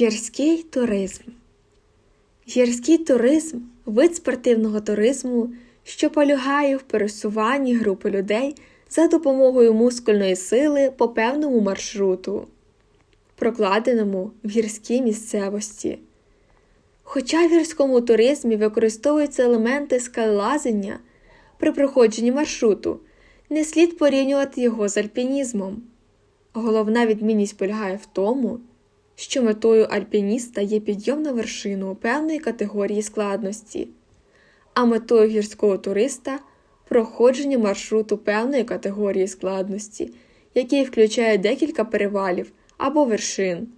Гірський туризм. Гірський туризм вид спортивного туризму, що полягає в пересуванні групи людей за допомогою мускульної сили по певному маршруту, прокладеному в гірській місцевості. Хоча в гірському туризмі використовуються елементи скалелазення при проходженні маршруту, не слід порівнювати його з альпінізмом. Головна відмінність полягає в тому, що метою альпініста є підйом на вершину певної категорії складності, а метою гірського туриста проходження маршруту певної категорії складності, який включає декілька перевалів або вершин.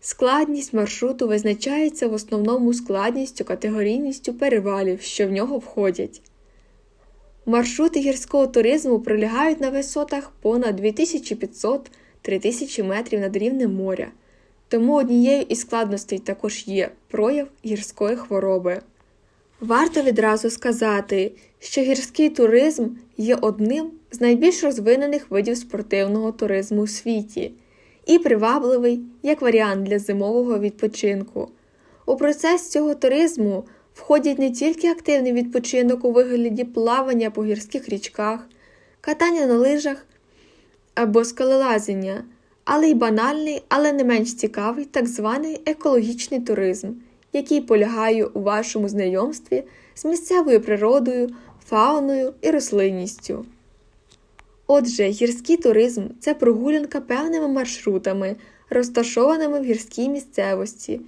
Складність маршруту визначається в основному складністю категорійністю перевалів, що в нього входять. Маршрути гірського туризму пролягають на висотах понад 2500-3000 метрів над рівнем моря, тому однією із складностей також є прояв гірської хвороби. Варто відразу сказати, що гірський туризм є одним з найбільш розвинених видів спортивного туризму у світі і привабливий як варіант для зимового відпочинку. У процес цього туризму входять не тільки активний відпочинок у вигляді плавання по гірських річках, катання на лижах або скалолазіння, але й банальний, але не менш цікавий так званий екологічний туризм, який полягає у вашому знайомстві з місцевою природою, фауною і рослинністю. Отже, гірський туризм це прогулянка певними маршрутами, розташованими в гірській місцевості.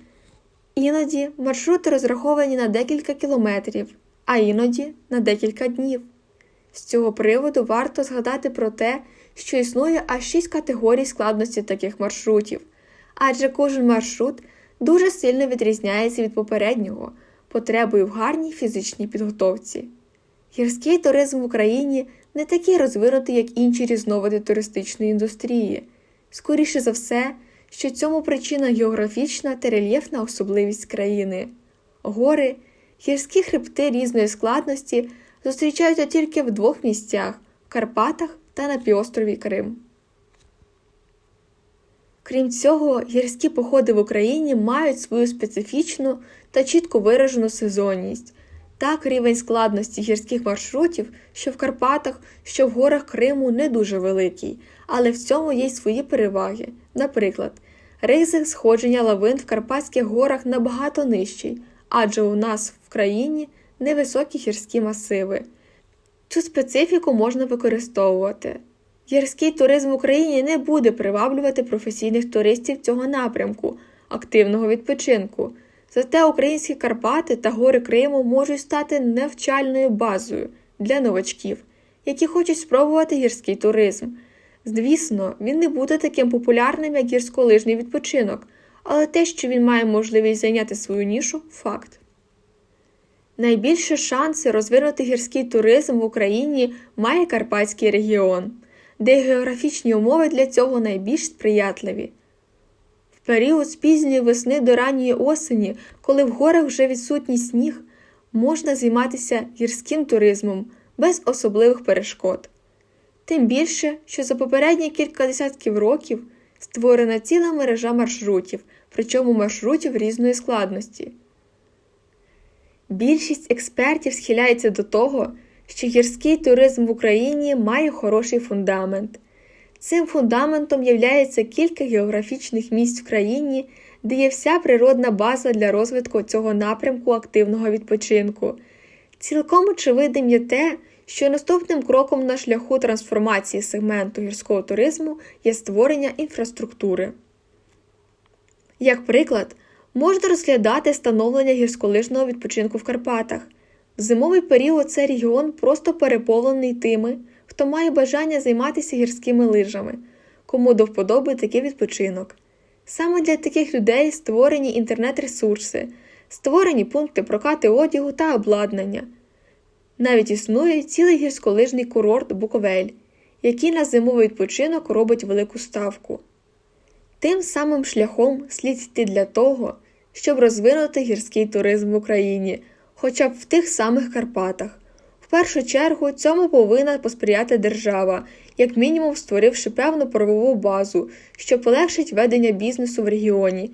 Іноді маршрути розраховані на декілька кілометрів, а іноді на декілька днів. З цього приводу варто згадати про те, що існує аж шість категорій складності таких маршрутів, адже кожен маршрут дуже сильно відрізняється від попереднього, потребою в гарній фізичній підготовці. Гірський туризм в Україні не такий розвинутий, як інші різновиди туристичної індустрії. Скоріше за все, що цьому причина географічна та рельєфна особливість країни. Гори, гірські хребти різної складності зустрічаються тільки в двох місцях Карпатах та на півострові Крим. Крім цього, гірські походи в Україні мають свою специфічну та чітко виражену сезонність. Так, рівень складності гірських маршрутів, що в Карпатах, що в горах Криму, не дуже великий, але в цьому є й свої переваги. Наприклад, ризик сходження лавин в Карпатських горах набагато нижчий, адже у нас в країні невисокі гірські масиви. Цю специфіку можна використовувати. Гірський туризм в Україні не буде приваблювати професійних туристів цього напрямку, активного відпочинку. Зате українські Карпати та гори Криму можуть стати навчальною базою для новачків, які хочуть спробувати гірський туризм. Звісно, він не буде таким популярним, як гірськолижний відпочинок, але те, що він має можливість зайняти свою нішу факт. Найбільші шанси розвинути гірський туризм в Україні має Карпатський регіон, де географічні умови для цього найбільш сприятливі. В період з пізньої весни до ранньої осені, коли в горах вже відсутній сніг, можна займатися гірським туризмом без особливих перешкод. Тим більше, що за попередні кілька десятків років створена ціла мережа маршрутів, причому маршрутів різної складності. Більшість експертів схиляється до того, що гірський туризм в Україні має хороший фундамент. Цим фундаментом являється кілька географічних місць в країні, де є вся природна база для розвитку цього напрямку активного відпочинку. Цілком очевидним є те, що наступним кроком на шляху трансформації сегменту гірського туризму є створення інфраструктури. Як приклад, можна розглядати становлення гірськолижного відпочинку в Карпатах. В зимовий період цей регіон просто переповнений тими, хто має бажання займатися гірськими лижами, кому до вподоби такий відпочинок. Саме для таких людей створені інтернет-ресурси, створені пункти прокати одягу та обладнання. Навіть існує цілий гірськолижний курорт Буковель, який на зимовий відпочинок робить велику ставку. Тим самим шляхом слід йти для того, щоб розвинути гірський туризм в Україні, хоча б в тих самих Карпатах. В першу чергу цьому повинна посприяти держава, як мінімум створивши певну правову базу, що полегшить ведення бізнесу в регіоні,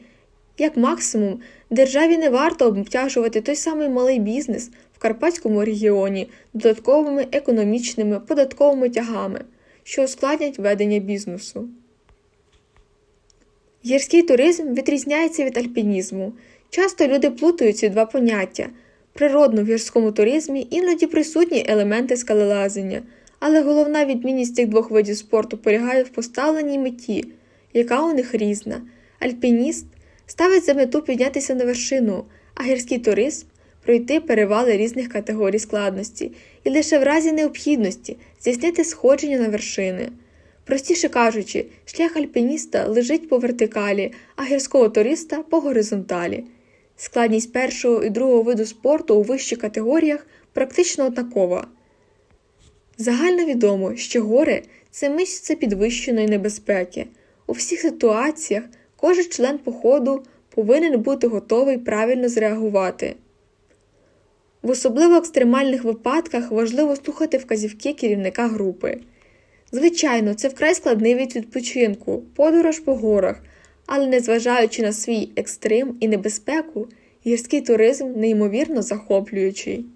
Як максимум, державі не варто обтяжувати той самий малий бізнес в Карпатському регіоні додатковими економічними податковими тягами, що ускладнять ведення бізнесу. Гірський туризм відрізняється від альпінізму. Часто люди плутають ці два поняття. Природно в гірському туризмі іноді присутні елементи скалелазення, але головна відмінність цих двох видів спорту полягає в поставленій меті, яка у них різна. Альпініст ставить за мету піднятися на вершину, а гірський туризм пройти перевали різних категорій складності і лише в разі необхідності здійснити сходження на вершини. Простіше кажучи, шлях альпініста лежить по вертикалі, а гірського туриста по горизонталі. Складність першого і другого виду спорту у вищих категоріях практично однакова. Загально відомо, що гори це місце підвищеної небезпеки. У всіх ситуаціях кожен член походу повинен бути готовий правильно зреагувати. В особливо екстремальних випадках важливо слухати вказівки керівника групи. Звичайно, це вкрай складний від відпочинку, подорож по горах, але незважаючи на свій екстрим і небезпеку, гірський туризм неймовірно захоплюючий.